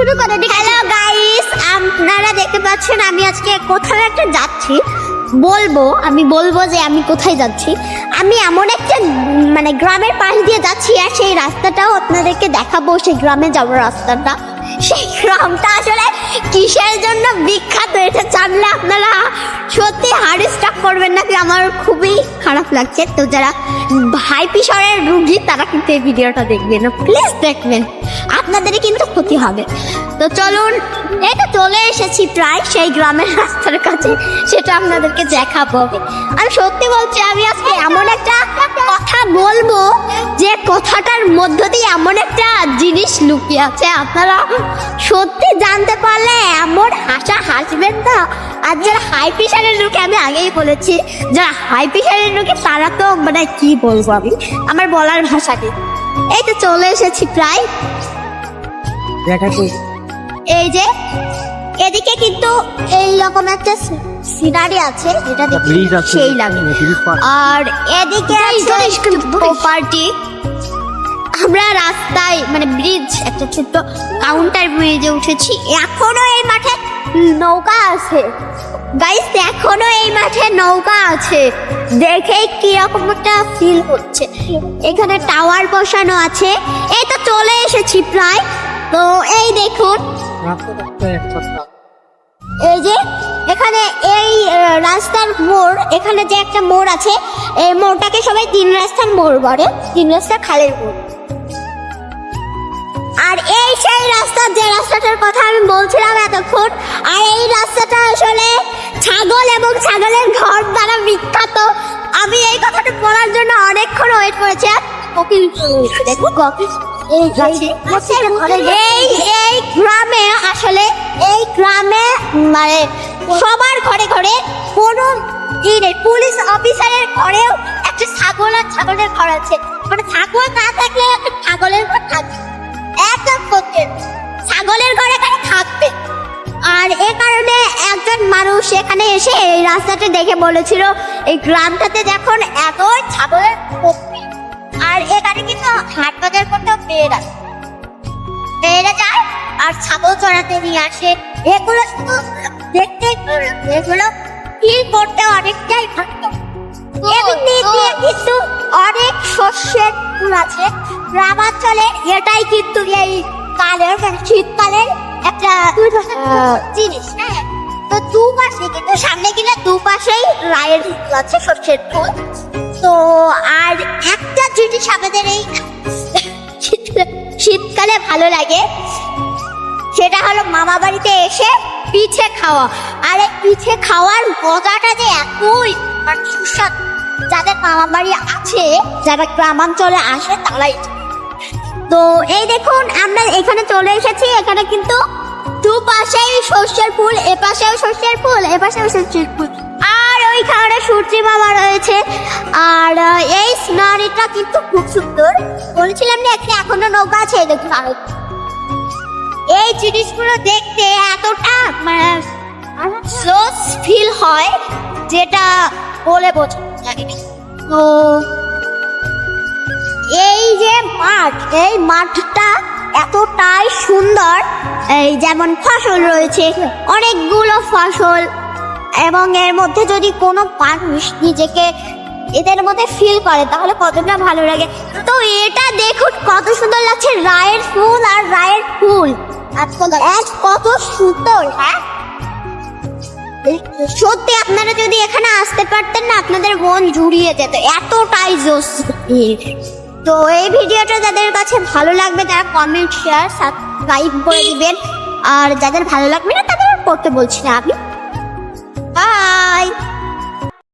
শুরু করে hello guys আপনারা দেখতে পাচ্ছেন আমি আজকে কোথাও একটা যাচ্ছি। বলব, আমি বলব যে আমি কোথায় যাচ্ছি। আমি এমন একটা মানে গ্রামের পাশ দিয়ে যাচ্ছি আর সেই রাস্তাটাও আপনাদেরকে দেখাবো, সেই গ্রামে যাওয়ার রাস্তাটা। সেই গ্রামটা আসলে কিসের জন্য বিখ্যাত? এটা জানলে আপনারা সত্যি হার্ট স্ট্রাক করবেন নাকি? আমার খুবই খারাপ লাগছে। তো যারা হাই প্রেশারের রুগী, তারা কিন্তু এই ভিডিওটা দেখবেন। প্লিজ দেখবেন। আপনাদেরই কিন্তু ক্ষতি হবে। তো চলুন, এটা চলে এসেছি প্রায় সেই গ্রামের রাস্তার কাছে। সেটা আপনাদেরকে দেখাবো। আমি সত্যি বলছি, আমি আজকে এমন একটা কথা বলব যে আছে আপনারা? সত্যি জানতে পারলে এমন হাসা হাসবেন না। আর যারা হাই প্রেশারের রোগী আমি আগেই বলেছি যারা হাই প্রেশারের রোগী তারা তো মানে কি বলব আমি? আমার বলার ভাষা নেই এই তো চলে এসেছি প্রায়। এই যে এদিকে কিন্তু এই রকম একটা সিনারি আছে যেটা সেই লাগে। আর এদিকে আছে প্রপার্টি আমরা রাস্তায় মানে ব্রিজ একটা ছোট্ট কাউন্টার ব্রিজে উঠেছি। এখনও এই মাঠে নৌকা আছে। গাইস এখনও এই মাঠে নৌকা আছে। দেখেই কীরকম একটা ফিল হচ্ছে। এখানে টাওয়ার বসানো আছে। এই তো চলে এসেছি প্রায়। তো এই দেখুন। এই যে, এখানে এই রাস্তার মোড়, এখানে যে একটা মোড় আছে, এই মোড়টাকে সবাই তিন রাস্তার মোড় বলে। তিন রাস্তা খালের মোড়। আর এই সেই রাস্তা যে রাস্তাটার কথা আমি বলছিলাম এতক্ষণ আর এই রাস্তাটা আসলে ছাগল এবং ছাগলের ঘর দ্বারা বিখ্যাত। আমি এই কথাটা বলার জন্য অনেকক্ষণ ওয়েট করেছি আর কোকিল দেখুন কোকিল এই এই এই গ্রামে আসলে এই গ্রামে মানে সবার ঘরে ঘরে কোনো পুলিশ অফিসারের ঘরেও একটা ছাগল আর ছাগলের ঘর আছে। মানে ছাগল না থাকলে একটা ছাগলের ঘর থাকবে। আর এ কারণে একজন মানুষ এখানে এসে এই রাস্তাটা দেখে বলেছিল এই গ্রামটাতে যখন এত ছাগলের আর এখানে কিন্তু হাট বাজার করতেও মেয়েরা মেয়েরা যায় আর ছাগল চড়াতে নিয়ে আসে। এগুলো শুধু দেখতে এগুলো ফিল করতে অনেকটাই ভালো। কিন্তু অনেক শস্যের ফুল আছে। গ্রামাঞ্চলে এটাই কিন্তু এই কালের মানে শীতকালের একটা জিনিস হ্যাঁ? তো দুপাশে কিন্তু সামনে গেলে দুপাশেই রায়ের ফুল আছে শস্যের ফুল তো আর একটা জিনিস আমাদের এই শীতকালে ভালো লাগে সেটা হলো মামা বাড়িতে এসে পিঠে খাওয়া। আর এই পিঠে খাওয়ার মজাটা যে এতই মানে সুস্বাদু। যাদের মামা বাড়ি আছে যারা গ্রামাঞ্চলে আসে তারাই। তো এই দেখুন, আমরা এখানে চলে এসেছি। এখানে কিন্তু দুপাশেই শস্যের ফুল, এপাশেও শস্যের ফুল, এপাশেও শস্যের ফুল। আর ওইখানে সূর্যি মামা রয়েছে। আর এই সিনারিটা কিন্তু খুব সুন্দর। বলছিলাম না, এখানে এখনও নৌকা আছে দেখুন আরও। এই জিনিসগুলো দেখতে এতটা মানে ফিল হয়, যেটা বলে বোঝানো যায় তো যে মাঠ, এই মাঠটা এতটাই সুন্দর। এই যেমন ফসল রয়েছে, অনেকগুলো ফসল। এবং এর মধ্যে যদি কোনো মানুষ নিজেকে এদের মধ্যে ফিল করে, তাহলে কতটা ভালো লাগে। তো এটা দেখুন কত সুন্দর লাগছে, রায়ের ফুল আর রায়ের ফুল। কত সুন্দর হ্যাঁ? সত্যি আপনারা যদি এখানে আসতে পারতেন না, আপনাদের মন জুড়িয়ে যেত, এতটাই জোস তো এই ভিডিওটা যাদের কাছে ভালো লাগবে তারা কমেন্ট শেয়ার সাবস্ক্রাইব করে দিবেন। আর যাদের ভালো লাগবে না তাদের করতে বলছি না। আমি